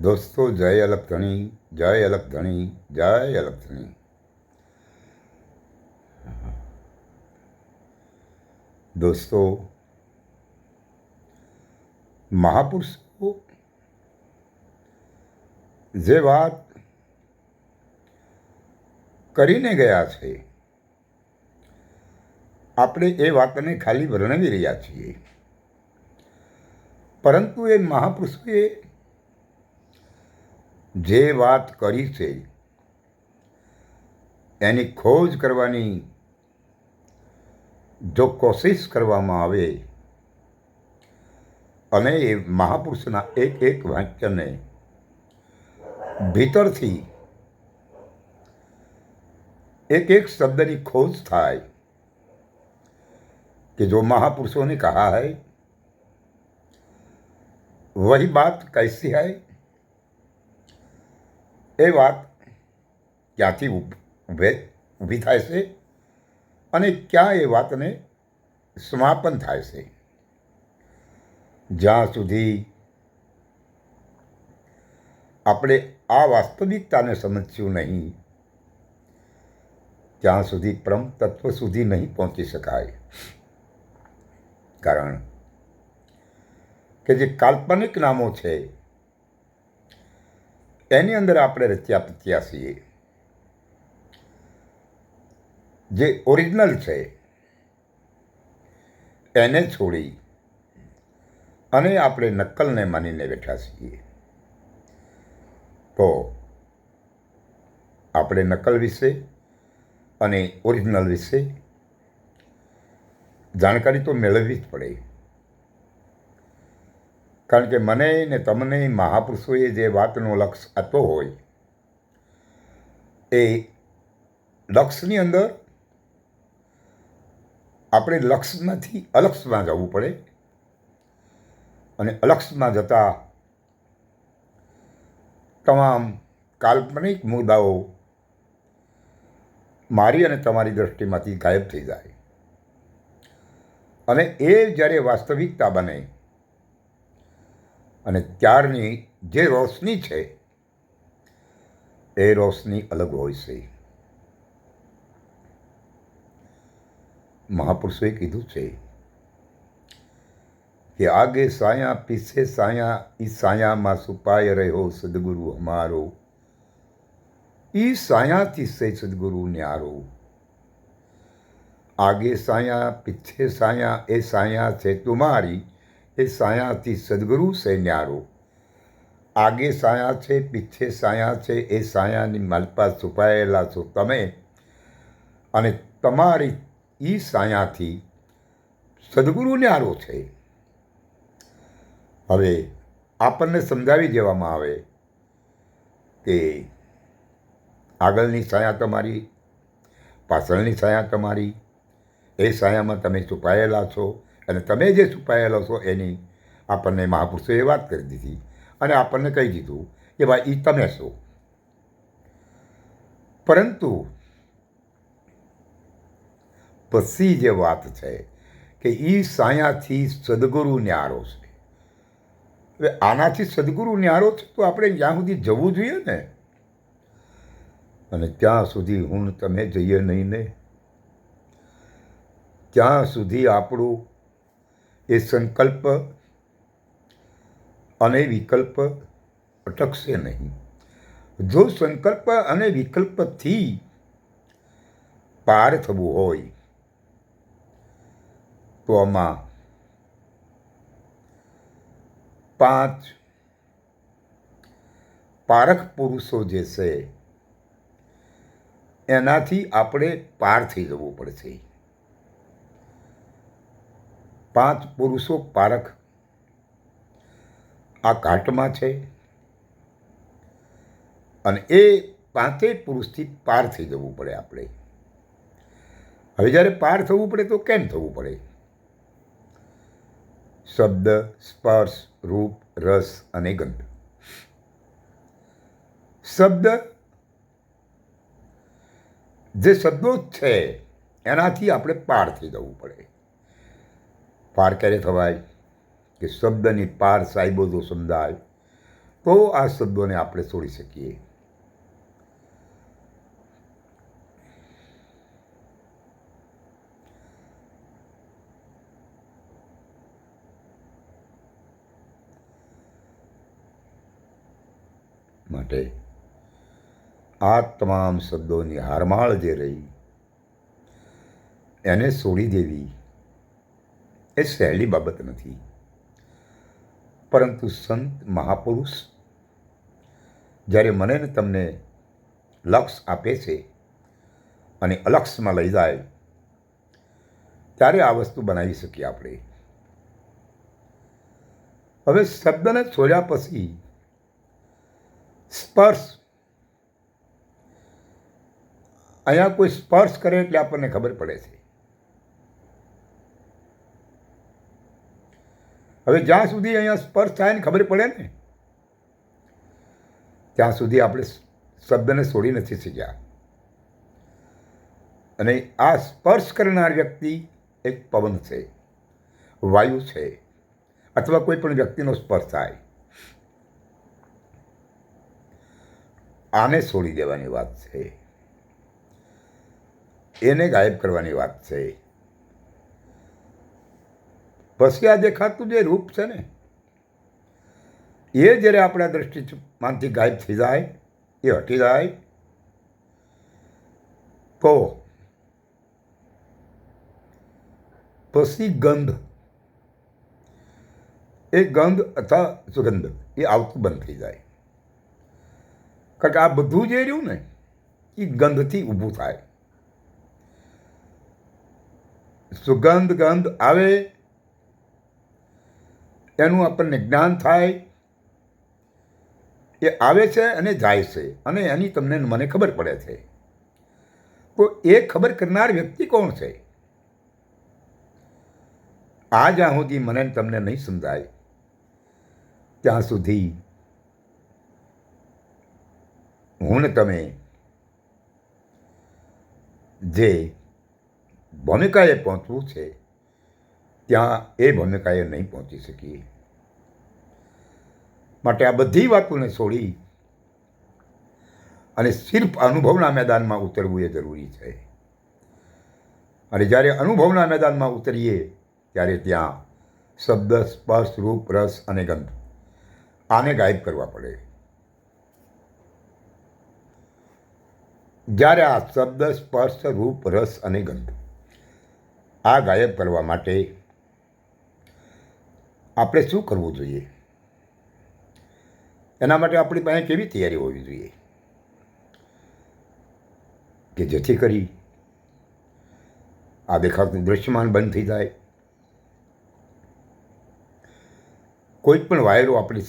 દોસ્તો, જય અલગ ધણી, જય અલગ ધણી, જય અલગ ધણી. દોસ્તો, મહાપુરુષો, જે વાત કરીને ગયા છે, આપણે એ વાતને ખાલી વર્ણવી રહ્યા છીએ. પરંતુ એ મહાપુરુષોએ જે વાત કરી છે એની ખોજ કરવાની જો કોશિશ કરવામાં આવે અને એ મહાપુરુષના એક એક વાક્યને ભીતરથી એક એક શબ્દની ખોજ થાય कि जो महापुरुषों ने कहा है वही बात कैसी है એ વાત ક્યાંથી ઉભે ઊભી થાય છે અને ક્યાં એ વાતને સમાપન થાય છે. જ્યાં સુધી આપણે આ વાસ્તવિકતાને સમજશું નહીં, ત્યાં સુધી પરમ તત્વ સુધી નહીં પહોંચી શકાય. કારણ કે જે કાલ્પનિક નામો છે એની અંદર આપણે રચ્યા પચ્યા છીએ. જે ઓરિજિનલ છે, એને છોડી અને આપણે નકલને માનીને બેઠા છીએ. તો આપણે નકલ વિશે અને ઓરિજિનલ વિશે જાણકારી તો મેળવવી જ પડે. કારણ કે મને ને તમને મહાપુરુષોએ જે વાતનો લક્ષ આપ્યો હોય, એ લક્ષની અંદર આપણે લક્ષમાંથી અલક્ષમાં જવું પડે અને અલક્ષમાં જતા તમામ કાલ્પનિક મુદ્દાઓ મારી અને તમારી દૃષ્ટિમાંથી ગાયબ થઈ જાય. અને એ જ્યારે વાસ્તવિકતા બને અને ત્યારની જે રોશની છે, એ રોશની અલગ હોય છે. મહાપુરુષોએ કીધું છે કે, આગે સાયા પીછે સાયા, ઈ સાયામાં સુપાય રહ્યો સદગુરુ અમારો. ઈ સાયાથી સે સદગુરુ ન્યારો. આગે સાયા, પીછે સાયા, એ સાયા છે તુમારી. એ સાયાથી સદગુરુ છે ન્યારો આગે સાયા છે, પીછે સાયા છે, એ સાયાની માલપા છુપાયેલા છો તમે. અને તમારી એ સાયાથી સદગુરુ ન્યારો છે. હવે આપણને સમજાવી દેવામાં આવે કે આગળની સાયા તમારી, પાછળની સાયા તમારી, એ સાયામાં તમે છુપાયેલા છો. અને તમે જે છુપાયેલો છો એની આપણને મહાપુરુષોએ વાત કરી દીધી. અને આપણને કહી દીધું કે ભાઈ એ તમે છો. પરંતુ પછી જે વાત છે કે એ સાયાથી સદગુરુ ન્યારો છે. હવે આનાથી સદગુરુ ન્યારો છે તો આપણે જ્યાં સુધી જવું જોઈએ ને, અને ત્યાં સુધી હું તમે જઈએ નહીં ને, ત્યાં સુધી આપણું એ સંકલ્પ અને વિકલ્પ અટકશે નહીં. જો સંકલ્પ અને વિકલ્પથી પાર થવું હોય, તો આમાં પાંચ પારખ પુરુષો જે છે, એનાથી આપણે પાર થઈ જવું પડશે. પાંચ પુરુષો પારખ. આ ઘાટમાં છે. અને એ પાંચેય પુરુષથી પાર થઈ જવું પડે આપણે. હવે જ્યારે પાર થવું પડે તો કેમ થવું પડે? શબ્દ, સ્પર્શ, રૂપ, રસ અને ગંધ. શબ્દ જે શબ્દો છે, એનાથી આપણે પાર થઈ જવું પડે. પાર ક્યારે થવાય કે શબ્દની પાર સાહેબો જો સમજાય, તો આ શબ્દોને આપણે છોડી શકીએ. માટે આ તમામ શબ્દોની હારમાળ જે રહી, એને છોડી દેવી. એ સહેલી બાબત નથી. પરંતુ સંત મહાપુરુષ જ્યારે મને ને તમને લક્ષ આપે છે અને અલક્ષમાં લઈ જાય, ત્યારે આ વસ્તુ બનાવી શકીએ આપણે. હવે શબ્દને છોડ્યા પછી સ્પર્શ. અહીંયા કોઈ સ્પર્શ કરે એટલે આપણને ખબર પડે છે. હવે જ્યાં સુધી અહીંયા સ્પર્શ થાય ને ખબર પડે ને, ત્યાં સુધી આપણે શબ્દને છોડી નથી શીખ્યા અને આ સ્પર્શ કરનાર વ્યક્તિ એક પવન છે, વાયુ છે, અથવા કોઈ પણ વ્યક્તિનો સ્પર્શ થાય. આને છોડી દેવાની વાત છે. એને ગાયબ કરવાની વાત છે. આ દેખાતું જે રૂપ છે ને, એ જ્યારે આપણા દ્રષ્ટિમાંથી ગાયબ થઈ જાય, એ હટી જાય, તો પછી ગંધ. એ ગંધ અથવા સુગંધ એ આવતું બંધ થઈ જાય. કારણ કે આ બધું જે રહ્યું ને, એ ગંધથી ઊભું થાય. સુગંધ ગંધ આવે એનું આપણને જ્ઞાન થાય, એ આવે છે અને જાય છે. અને એની તમને મને ખબર પડે છે. તો એ ખબર કરનાર વ્યક્તિ કોણ છે? આ જ્યાં સુધી મને તમને નહીં સમજાય. ત્યાં સુધી હું ને તમે જે ભૂમિકાએ પહોંચવું છે ત્યાં એ ભૂમિકાએ નહીં પહોંચી શકીએ. માટે આ બધી વાતોને છોડી અને સિર્ફ અનુભવના મેદાનમાં ઉતરવું એ જરૂરી છે. અને જ્યારે અનુભવના મેદાનમાં ઉતરીએ, ત્યારે ત્યાં શબ્દ, સ્પર્શ, રૂપ, રસ અને ગંધ આને ગાયબ કરવા પડે. જ્યારે આ શબ્દ, સ્પર્શ, રૂપ, રસ અને ગંધ આ ગાયબ કરવા માટે આપણે શું કરવું જોઈએ? એના માટે આપણી પાસે કેવી તૈયારી હોવી જોઈએ? કે જેથી કરી આ દેખાતું દૃશ્યમાન બંધ થઈ જાય. કોઈ પણ વાયરો આપણી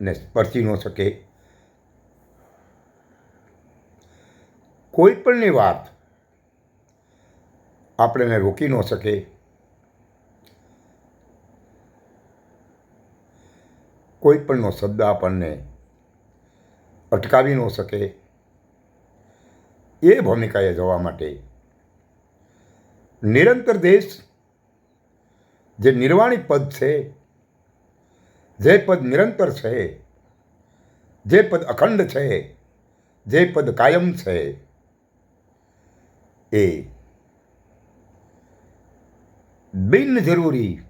ને સ્પર્શી ન શકે. કોઈ પણની વાત આપણને રોકી ન શકે. કોઈ પણનો શબ્દ આપણને અટકાવી ન શકે. એ ભૂમિકાએ જવા માટે નિરંતર દેશ જે નિર્વાણી પદ છે, જે પદ નિરંતર છે, જે પદ અખંડ છે, જે પદ કાયમ છે, એ બિન જરૂરી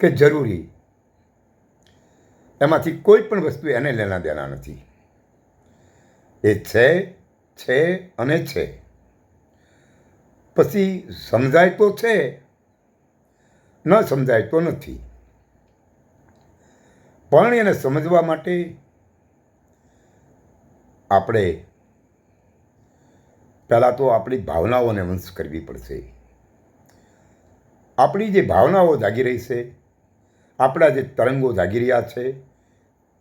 કે જરૂરી એમાંથી કોઈ પણ વસ્તુ એને લેના દેના નથી. એ છે છે અને છે. પછી સમજાય તો છે, ન સમજાય તો નથી. પણ એને સમજવા માટે આપણે પહેલાં તો આપણી ભાવનાઓને વંશ કરવી પડશે. આપણી જે ભાવનાઓ જાગી રહી છે આપણા જે તરંગો જાગી રહ્યા છે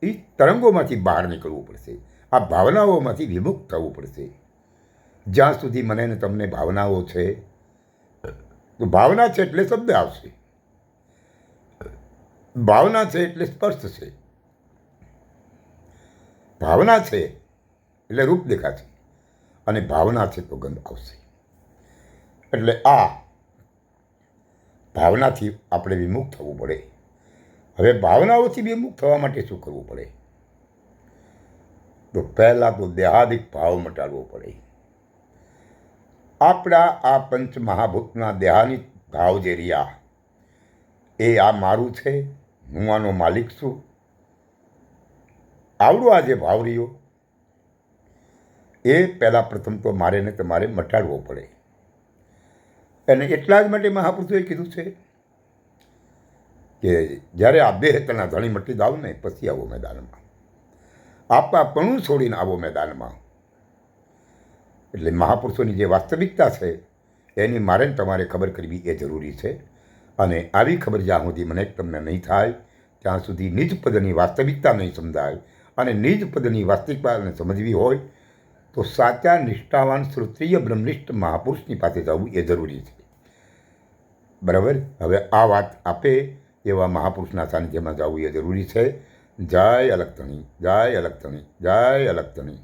એ તરંગોમાંથી બહાર નીકળવું પડશે. આ ભાવનાઓમાંથી વિમુક્ત થવું પડશે. જ્યાં સુધી મને ને તમને ભાવનાઓ છે, તો ભાવના છે એટલે શબ્દ આવશે. ભાવના છે એટલે સ્પર્શ છે. ભાવના છે એટલે રૂપ દેખાશે અને ભાવના છે તો ગંધ આવશે. એટલે આ ભાવનાથી આપણે વિમુખ થવું પડે. હવે ભાવનાઓથી વિમુખ થવા માટે શું કરવું પડે? તો પહેલાં તો દેહાદિક ભાવ મટાડવો પડે. આપણા આ પંચ મહાભૂતના દેહાની ભાવ જે રહ્યા, એ આ મારું છે, હું આનો માલિક છું. આવડો આ જે ભાવ રહ્યો, એ પહેલાં પ્રથમ તો મારે ને તમારે મટાડવો પડે. અને એટલા જ માટે મહાપુરુષોએ કીધું છે કે જ્યારે આ બે તના ધણી મટી જાવ ને, પછી આવો મેદાનમાં. આપવા પણ છોડીને આવો મેદાનમાં. એટલે મહાપુરુષોની જે વાસ્તવિકતા છે, એની મારે તમારે ખબર કરવી એ જરૂરી છે. અને આવી ખબર જ્યાં સુધી મને તમને નહીં થાય, ત્યાં સુધી નિજ પદની વાસ્તવિકતા નહીં સમજાય અને નિજ પદની વાસ્તવિકતાને સમજવી હોય, તો સાચા, નિષ્ઠાવાન, શ્રોત્રિય, બ્રહ્મનિષ્ઠ મહાપુરુષની પાસે જવું એ જરૂરી છે. બરાબર? હવે આ વાત આપે એવા મહાપુરુષના સાનિધ્યમાં જવું એ જરૂરી છે. જય અલગતણી જય અલગતણી જય અલગતણી